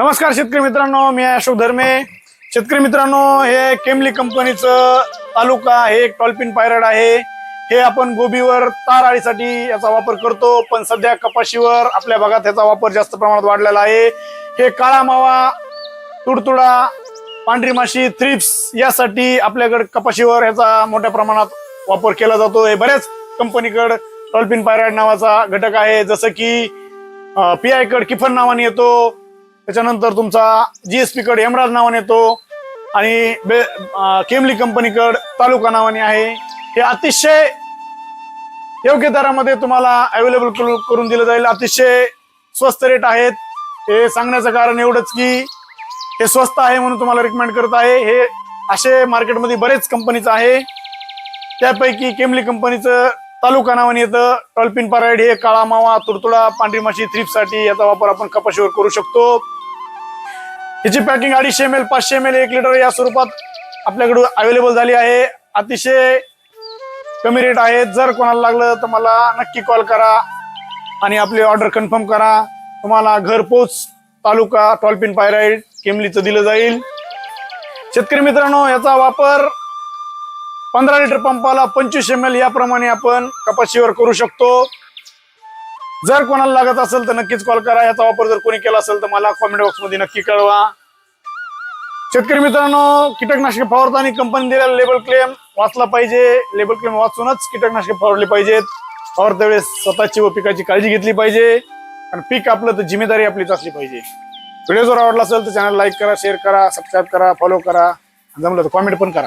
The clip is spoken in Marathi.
नमस्कार शेतकरी मित्रांनो मी अशोक धर्मे. शेतकरी मित्रांनो हे केमली कंपनीचं तालुका हे एक टॉल्पिन पायरड आहे. हे आपण गोबीवर तार आळीसाठी याचा वापर करतो पण सध्या कपाशीवर आपल्या भागात याचा वापर जास्त प्रमाणात वाढलेला आहे. हे काळा मावा तुडतुडा पांढरी माशी थ्रिप्स यासाठी आपल्याकडे कपाशीवर याचा मोठ्या प्रमाणात वापर केला जातो. हे बऱ्याच कंपनीकडे टॉल्पिन पायराइड नावाचा घटक आहे. जसं की पी आय कड किफन नावाने येतो. त्याच्यानंतर तुमचा जीएसपी कड हेमराज नावाने येतो आणि बे केमली कंपनीकड तालुका नावाने आहे. हे अतिशय योग्य दरामध्ये तुम्हाला अवेलेबल करून दिलं जाईल. अतिशय स्वस्त रेट आहेत. हे सांगण्याचं कारण एवढंच की हे स्वस्त आहे म्हणून तुम्हाला रिकमेंड करत आहे. हे असे मार्केटमध्ये बरेच कंपनीचं आहे. त्यापैकी केमली कंपनीचं तालुका नावाने येतं. टॉल्पिन पराइड हे काळा मावा तुडतुडा पांढरी माशी थ्रीपसाठी याचा वापर आपण कपाशीवर करू शकतो. याची पॅकिंग अडीचशे एम एल पाचशे एम एल एक लिटर या स्वरूपात आपल्याकडे अवेलेबल झाली आहे. अतिशय कमी रेट आहेत. जर कोणाला लागलं तर मला नक्की कॉल करा आणि आपली ऑर्डर कन्फर्म करा. तुम्हाला घरपोच तालुका टॉल्पिन पायराईड केमलीचं दिलं जाईल. शेतकरी मित्रांनो याचा वापर पंधरा लिटर पंपाला पंचवीस एम एल याप्रमाणे आपण कपाशीवर करू शकतो. जर कोणाला लागत असेल तर नक्कीच कॉल करा. याचा वापर जर कोणी केला असेल तर मला कॉमेंट बॉक्समध्ये नक्की कळवा. शेतकरी मित्रांनो कीटकनाशके फवारताना कंपनी दिलेला लेबल क्लेम वाचला पाहिजे. लेबल क्लेम वाचूनच कीटकनाशके फवारले पाहिजेत. फवारत्या वेळेस स्वतःची व पिकाची काळजी घेतली पाहिजे. आणि पीक आपलं तर जिम्मेदारी आपलीच असली पाहिजे. व्हिडिओ जर आवडला असेल तर चॅनल लाईक करा शेअर करा सबस्क्राईब करा फॉलो करा. जमलं तर कॉमेंट पण करा.